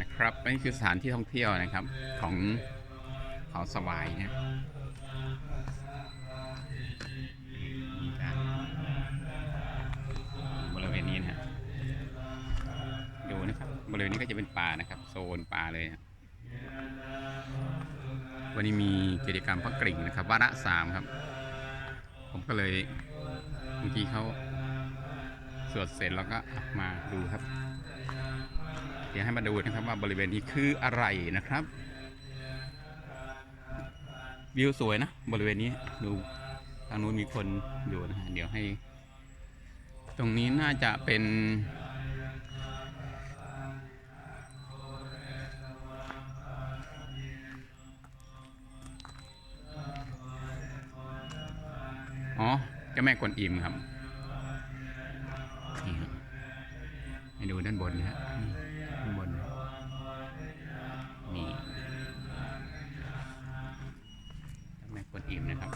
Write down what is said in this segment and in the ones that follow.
นะครับนี่คือสถานที่ท่องเที่ยวนะครับของเขาสวายนะนี่จ้ะบริเวณนี้นะฮะดูนะครับบริเวณนี้ก็จะเป็นป่านะครับโซนป่าเลยนะวันนี้มีกิจกรรมพักกริ่งนะครับวาระสามครับ ผมก็เลยเมื่อกี้เขาสวดเสร็จแล้วก็มาดูครับ เดี๋ยวให้มาดูนะครับว่าบริเวณนี้คืออะไรนะครับ วิวสวยนะ บริเวณนี้ดูทางนู้นมีคนอยู่นะฮะเดี๋ยวให้ ตรงนี้น่าจะเป็น อ๋อเจ้าแม่กวนอิมครับ ให้ดูด้านบนนะฮะ กวนอิมนะครับ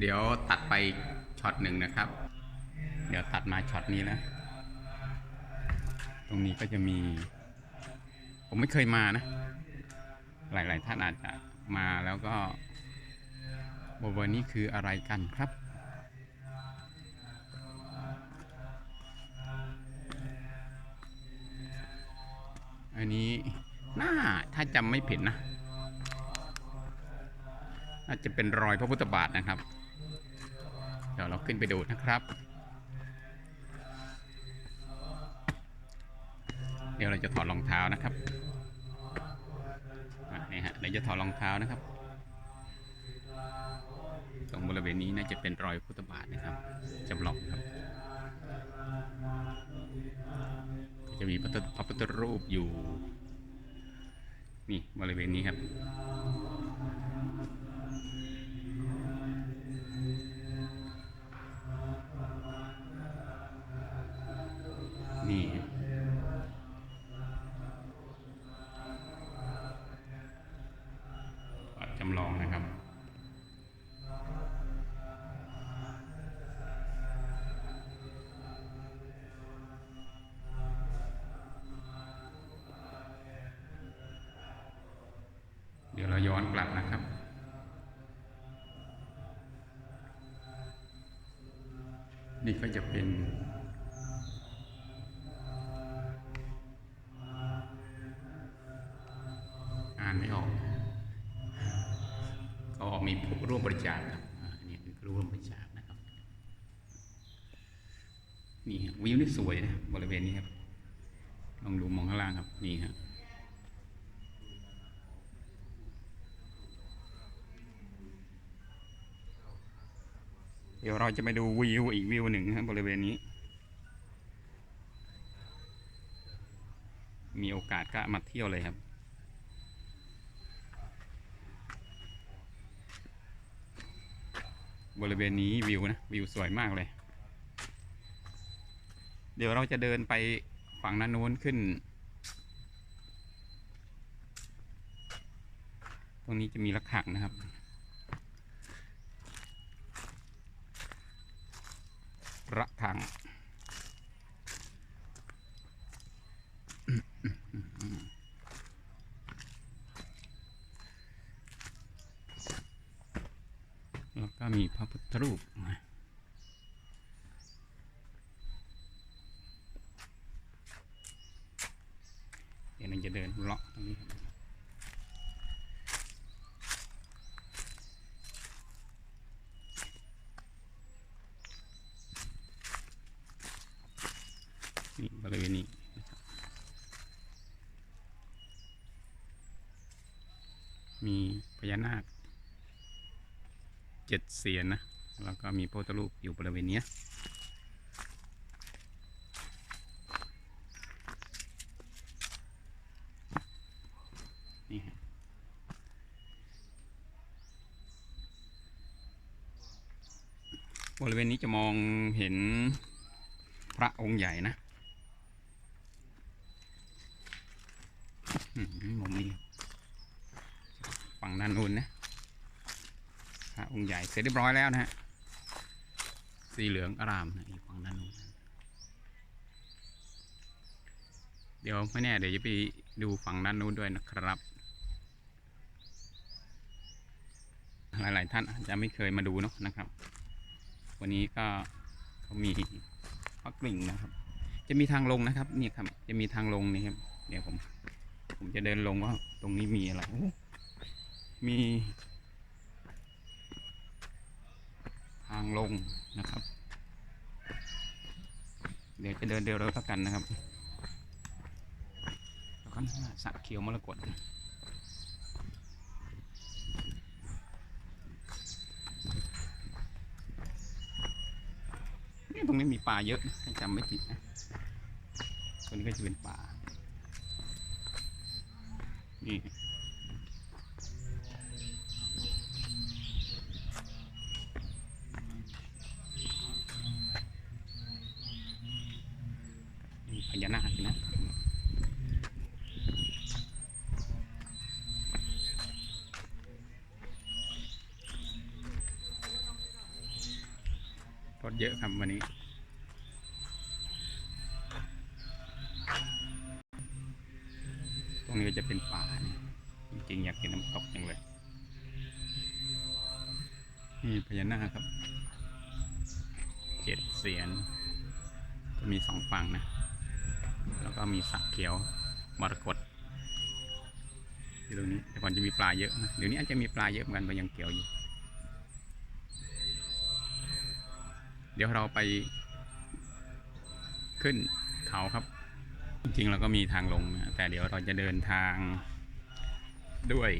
เดี๋ยวตัดไปช็อตหนึ่งนะครับ ตัดมาช็อตนี้แล้วตรงนี้ก็จะมี ผมไม่เคยมานะ หลายๆท่านอาจจะมาแล้วก็บริเวณนี้คืออะไรกันครับอันนี้น่าถ้าจำไม่ผิดนะ น่าจะเป็นรอยพระพุทธบาทนะครับ เดี๋ยวเราขึ้นไปดูนะครับ เดี๋ยวเราจะถอดรองเท้านะครับนี่ฮะเดี๋ยวจะถอดรองเท้านะครับ ตรงบริเวณนี้น่าจะเป็นรอยพุทธบาทนะครับจำลองครับ จะมีพระพุทธรูปอยู่ นี่บริเวณนี้ครับ นกลับนะครับ นี่ก็จะเป็นอ่านไม่ออกก็มีผู้ร่วมบริจาคครับอ่าอันนี่เป็นผู้ร่วมบริจาคนะครับนี่วิวนี่สวยนะบริเวณนี้ครับลองดูมองข้างล่างครับนี่ครับ ดี๋ยวเราจะไปดูวิวอีกวิวหนึ่งครับบริเวณนี้ มีโอกาสก็มาเที่ยวเลยครับ บริเวณนี้วิวนะวิวสวยมากเลย เดี๋ยวเราจะเดินไปฝั่งนั้นนู้นขึ้น ตรงนี้จะมีระฆังนะครับ ระฆัง แล้วก็มีพระพุทธรูปนะเดี๋ยวเราจะเดินเลาะตรงนี้ครับนี่บริเวณนี้นะครับ มีพญานาคเจ็ดเสียนนะ แล้วก็มีพระพุทธรูปอยู่บริเวณนี้นี่ฮะบริเวณนี้จะมองเห็นพระองค์ใหญ่นะ อืมมุมนี้ ฝั่งด้านนู้นนะพระองค์ใหญ่เสร็จเรียบร้อยแล้วนะฮะสีเหลืองอารามนะอีกฝั่งด้านนู้นเดี๋ยวไม่แน่เดี๋ยวจะไปดูฝั่งด้านนู้นด้วยนะครับ หลาย ๆ ท่านอาจจะไม่เคยมาดูเนาะนะครับ วันนี้ก็เขามีพักกลิ่งนะครับ จะมีทางลงนะครับ เนี่ยครับ จะมีทางลงนี่ครับ เดี๋ยวผม ผมจะเดินลงว่าตรงนี้มีอะไรโอ้ มีทางลงนะครับ เดี๋ยวจะเดินเร็วๆแล้วกันนะครับแล้วก็สระเขียวมรกตนี่ตรงนี้มีป่าเยอะนะถ้จำไม่ผิดนะตรงนี้ก็จะเป็นป่า นี่ มีพญานาคนะ รถเยอะครับวันนี้ ตรงนี้ก็จะเป็นป่าจริงๆอยากเห็นน้ำตกจังเลยนี่พญานาคครับเจ็ดเสียนจะมีสองฝั่งนะ แล้วก็มีสระเขียวมรกตที่ตรงนี้แต่ก่อนจะมีปลาเยอะนะเดี๋ยวนี้อาจจะมีปลาเยอะเหมือนกันมันยังเขียวอยู่ เดี๋ยวเราไปขึ้นเขาครับ จริงเราก็มีทางลงนะแต่เดี๋ยวเราจะเดินทางด้วย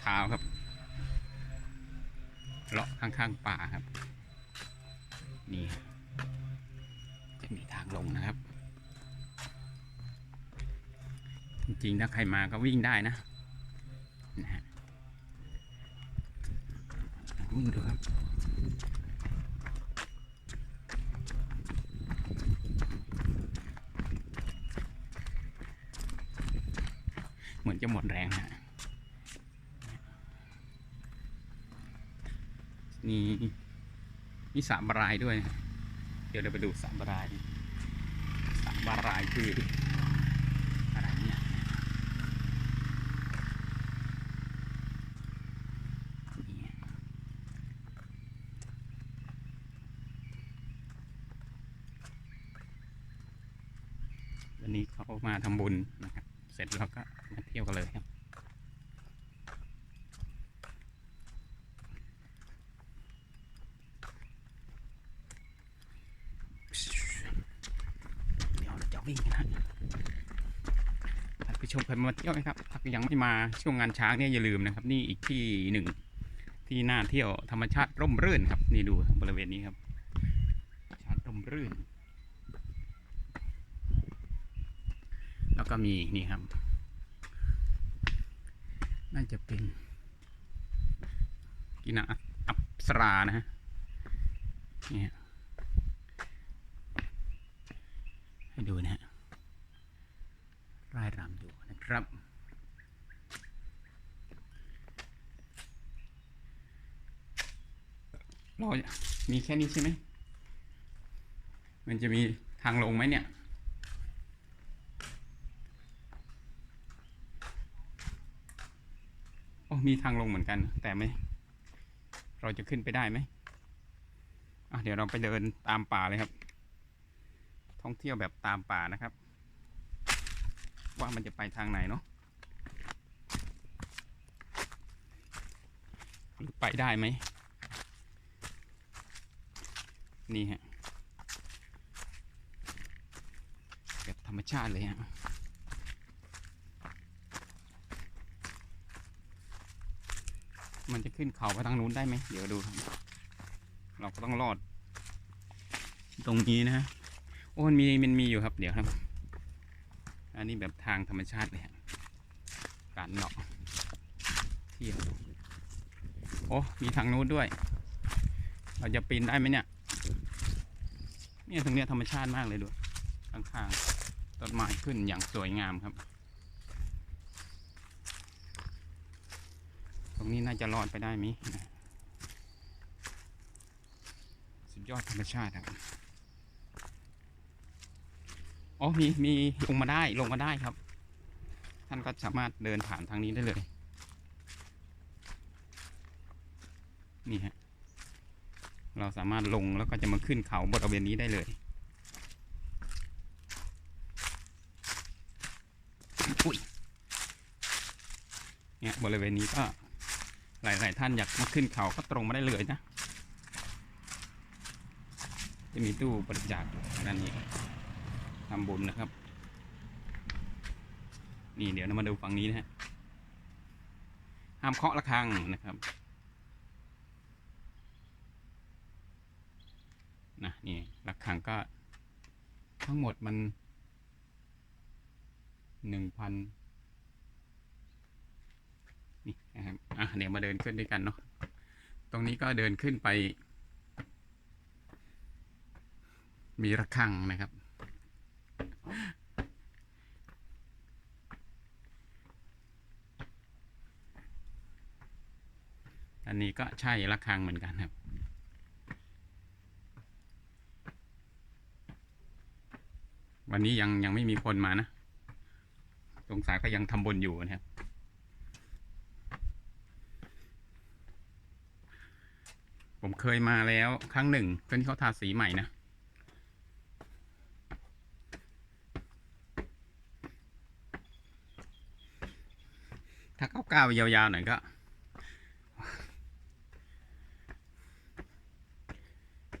เท้าครับเลาะข้างๆป่าครับ นี่จะมีทางลงนะครับ จริงๆถ้าใครมาก็วิ่งได้นะนะฮะวิ่งดูครับ เหมือนจะหมดแรงนะนี่ มีสระบารายด้วย เดี๋ยวเราไปดูสระบารายสระบารายคืออะไรเนี่ยวันนี้เขามาทำบุญนะครับ เสร็จแล้วก็มาเที่ยวกันเลยครับ เดี๋ยวเราจะวิ่งกันนะท่านผู้ช มาเที่ยวไหมครับถ้ายังไม่มาช่วงงานช้างเนี่ยอย่าลืมนะครับ นี่อีกที่หนึ่งที่น่าเที่ยวธรรมชาติร่มรื่นครับ นี่ดูบริเวณนี้ครับธรรมชาติร่มรื่น แล้วก็มีนี่ครับ น่าจะเป็นกินาอัปสรานะฮะนี่ฮะให้ดูนะฮะร่ายรำอยู่นะ ครับ เรามีแค่นี้ใช่ไหม มันจะมีทางลงไหมเนี่ย โอ้มีทางลงเหมือนกัน แต่ไม่ เราจะขึ้นไปได้ไหมอะเดี๋ยวเราไปเดินตามป่าเลยครับ ท่องเที่ยวแบบตามป่านะครับ ว่ามันจะไปทางไหนเนาะหรือไปได้ไหม นี่ฮะแบบธรรมชาติเลยฮะมันจะขึ้นเขาไปทางนู้นได้ไหม เดี๋ยวดู เราก็ต้องรอด ตรงนี้นะฮะ โอ้มันมีมันมีอยู่ครับ เดี๋ยวครับ อันนี้แบบทางธรรมชาติเลยการเลาะเที่ยวโอ้มีทางนู้นด้วย เราจะปีนได้ไหมเนี่ย เนี่ยตรงเนี้ยธรรมชาติมากเลยดูข้างๆต้นไม้ขึ้นอย่างสวยงามครับ ตรงนี้น่าจะรอดไปได้มิสุดยอดธรรมชาติครับ อ๋อมีมีลงมาได้ลงมาได้ครับ ท่านก็สามารถเดินผ่านทางนี้ได้เลย นี่ฮะเราสามารถลงแล้วก็จะมาขึ้นเขาบริเวณนี้ได้เลยอุ้ยเนี่ยบริเวณนี้ก็หลาย ๆ ท่านอยากมาขึ้นเขาก็ตรงมาได้เลยนะ จะมีตู้บริจาคอยู่ด้านนี้ ทำบุญนะครับ นี่เดี๋ยวเรามาดูฝั่งนี้นะฮะห้ามเคาะระฆังนะครับนะนี่ระฆังก็ทั้งหมดมันหนึ่งพันนี่นะครับอะเดี๋ยวมาเดินขึ้นด้วยกันเนาะตรงนี้ก็เดินขึ้นไป มีระฆังนะครับ อันนี้ก็ใช่ระฆังเหมือนกันครับ วันนี้ยังยังไม่มีคนมานะ สงสัยก็ยังทำบุญอยู่นะครับผมเคยมาแล้วครั้งหนึ่งตอนที่เขาทาสีใหม่นะ ถ้าเก้าเก้ายาวๆหน่อยก็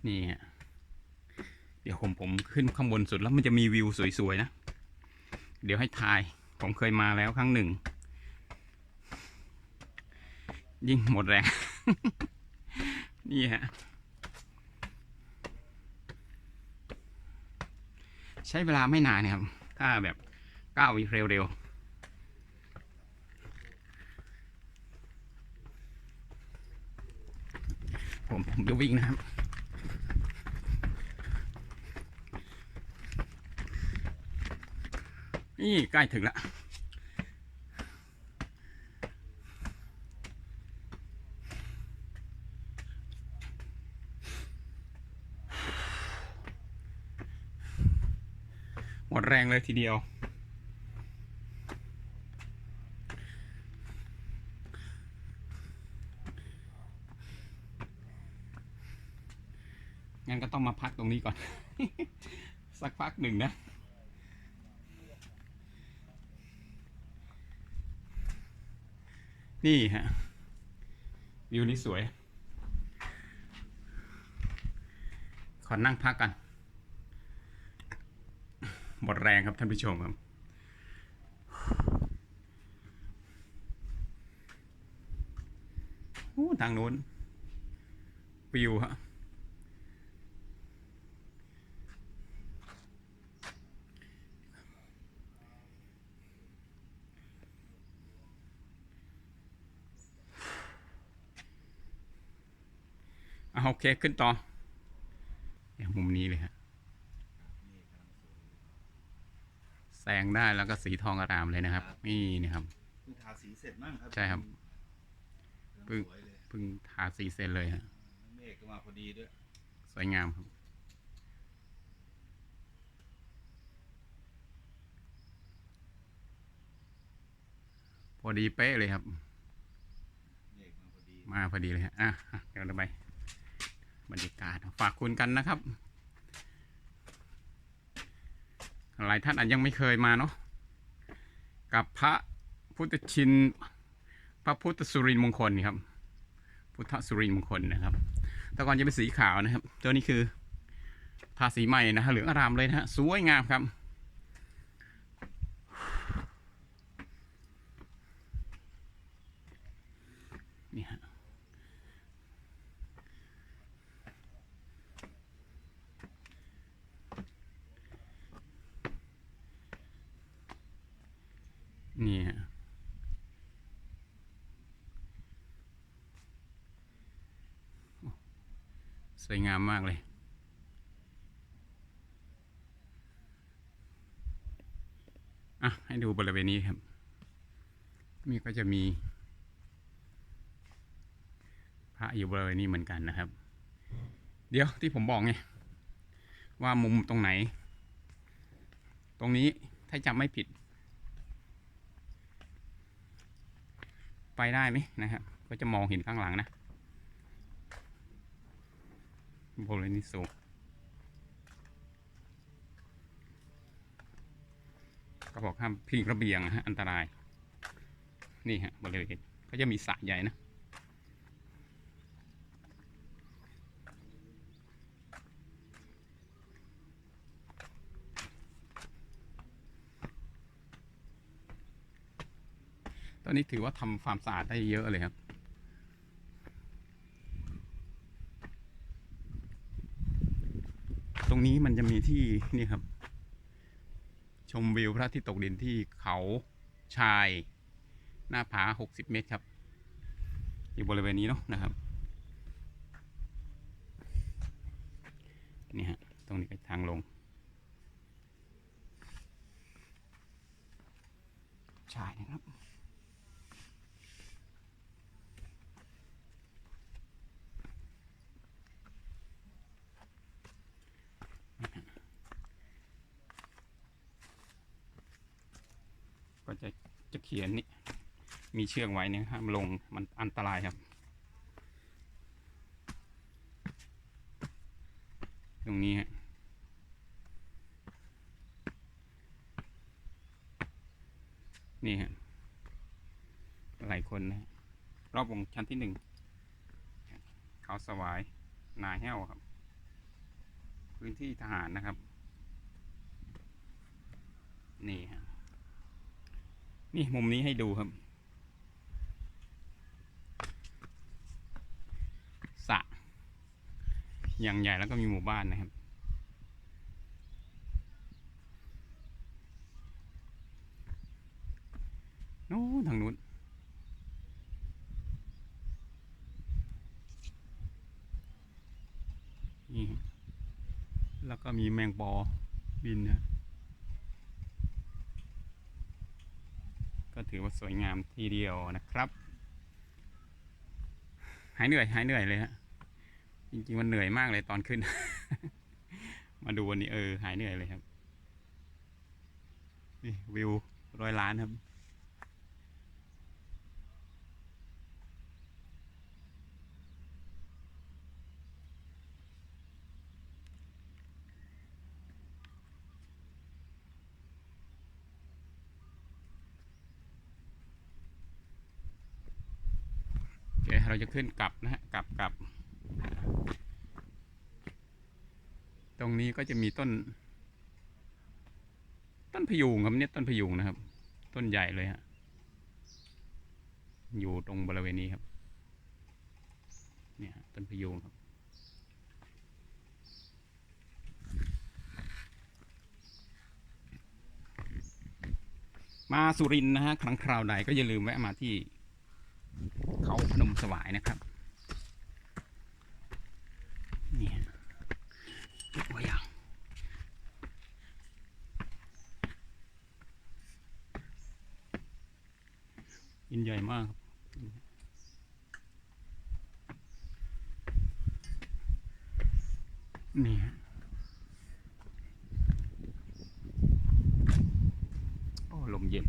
นี่ฮะเดี๋ยวผมผมขึ้นข้างบนสุดแล้วมันจะมีวิวสวยๆนะ เดี๋ยวให้ทาย ผมเคยมาแล้วครั้งหนึ่ง ยิ่งหมดแรง นี่ฮะ ใช้เวลาไม่นานนะครับ ถ้าแบบก้าวเร็วๆ ผมผมจะวิ่งนะครับ นี่ใกล้ถึงล้วหมดแรงเลยทีเดียว งั้นก็ต้องมาพั ก่อน สักพักหนึ่งนะนี่ฮะ วิวนี้สวย ขอนั่งพักกัน หมดแรงครับท่านผู้ชมครับโอ้ทางนู้นวิวฮะ โอเคขึ้นต่อเนี่ยมุมนี้เลยฮะแซงได้แล้วก็สีทองอารามเลยนะครับ นี่นะครับเพิ่งทาสีเสร็จมั้งครับใช่ครับเพิ่งสวยเลยเพิ่งทาสีเสร็จเลยฮะเมฆก็มาพอดีด้วย สวยงามครับพอดีเป๊ะเลยครับเมฆมาพอดีมาพอดีเลยฮะอะอะเดี๋ยวเราไป บรรยากาศฝากคุณกันนะครับ หลายท่านอาจยังไม่เคยมาเนาะกับพระพุทธชิน พระพุทธสุรินมงคลครับ พุทธสุรินมงคลนะครับตะกอนจะเป็นสีขาวนะครับ ตัวนี้คือทาสีใหม่นะฮะเหลืองอารามเลยนะฮะสวยงามครับ นี่ฮะสวยงามมากเลย อะ ให้ดูบริเวณนี้ครับมีก็จะมี พระอยู่บริเวณนี้เหมือนกันนะครับ เดี๋ยวที่ผมบอกไง ว่ามุมตรงไหน ตรงนี้ถ้าจำไม่ผิด ไปได้ไหมนะครับ ก็จะมองเห็นข้างหลังนะบริเวณนี้สูงก็บอกห้ามพิงระเบียงนะฮะอันตราย นี่ฮะบริเวณก็จะมีสระใหญ่นะ ตอนนี้ถือว่าทำความสะอาดได้เยอะเลยครับตรงนี้มันจะมีที่นี่ครับ ชมวิวพระอาทิตย์ตกดินที่เขาชาย หน้าผา 60 เมตรครับ อยู่บริเวณนี้เนาะนะครับ นี่ฮะ ตรงนี้ก็ทางลง ชายนะครับ ก็จะจะ เขียนนี่มีเชือกไว้เนี่ยห้ามลงมันอันตรายครับ ตรงนี้ฮะนี่ฮะหลายคนนะฮะรอบวงชั้นที่หนึ่งเขาสวายนาแห้วครับ พื้นที่ทหารนะครับ นี่ฮะ นี่มุมนี้ให้ดูครับสระอย่างใหญ่แล้วก็มีหมู่บ้านนะครับนู้นทางนู้นนี่แล้วก็มีแมงปอบินนะ ถือว่าสวยงามทีเดียวนะครับ หายเหนื่อยหายเหนื่อยเลยฮะจริงๆมันเหนื่อยมากเลยตอนขึ้น มาดูวันนี้เออหายเหนื่อยเลยครับนี่วิวร้อยล้านครับ โอเค เราจะ ขึ้นกลับนะฮะกลับกลับ ตรงนี้ก็จะมีต้น ต้นพยุงครับเนี่ยต้นพยุงนะครับ ต้นใหญ่เลยฮะอยู่ตรงบริเวณนี้ครับเนี่ยต้นพยุงครับมาสุรินนะฮะครั้งคราวใดก็อย่าลืมแวะมาที่ พนมสวายนะครับ เนี่ยยกตัวอย่างอินใหญ่มากครับนี่ฮะโอ้ ลมเย็น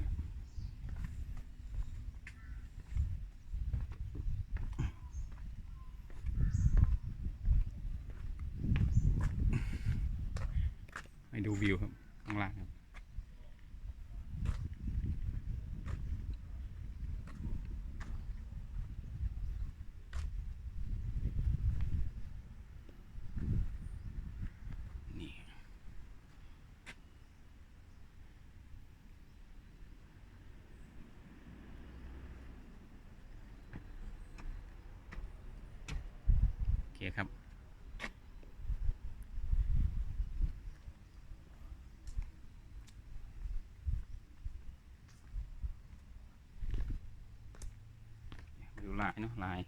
ให้ดูวิวครับข้างล่างครับนี่โอเคครับ ลายเนาะลาย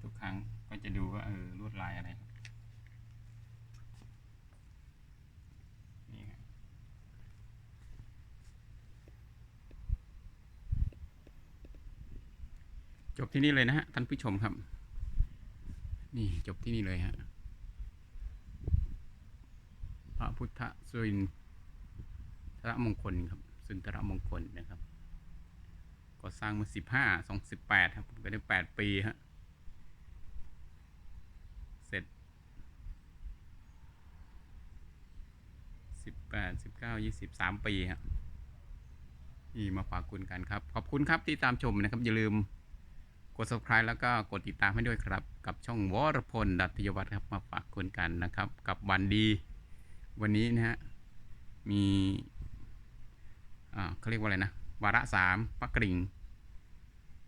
ทุกครั้งก็จะดูว่าเออลวดลายอะไรครับจบที่นี่เลยนะฮะท่านผู้ชมครับ นี่จบที่นี่เลยฮะพระพุทธสุนทรมงคลครับสุนทรมงคลนะครับ ก็สร้างมาสิบห้าสองสิบแปดครับผมก็ได้แปดปีฮะเสร็จสิบแปดสิบเก้ายี่สิบสามปีฮะนี่มาฝากคุณกันครับ ขอบคุณครับที่ตามชมนะครับ อย่าลืมกด subscribe แล้วก็กดติดตามให้ด้วยครับ กับช่องวรพลดัตยวัฒน์ครับมาฝากคุณกันนะครับ กับวันดี วันนี้นะฮะมีอ่าเขาเรียกว่าอะไรนะ วาระสามปักกริ่ง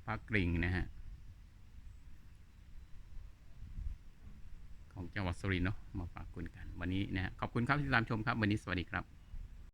พักกริ่งนะฮะ ของจังหวัดสุรินทร์เนาะมาฝากคุณกัน วันนี้นะฮะขอบคุณครับที่ตามชมครับ วันนี้สวัสดีครับ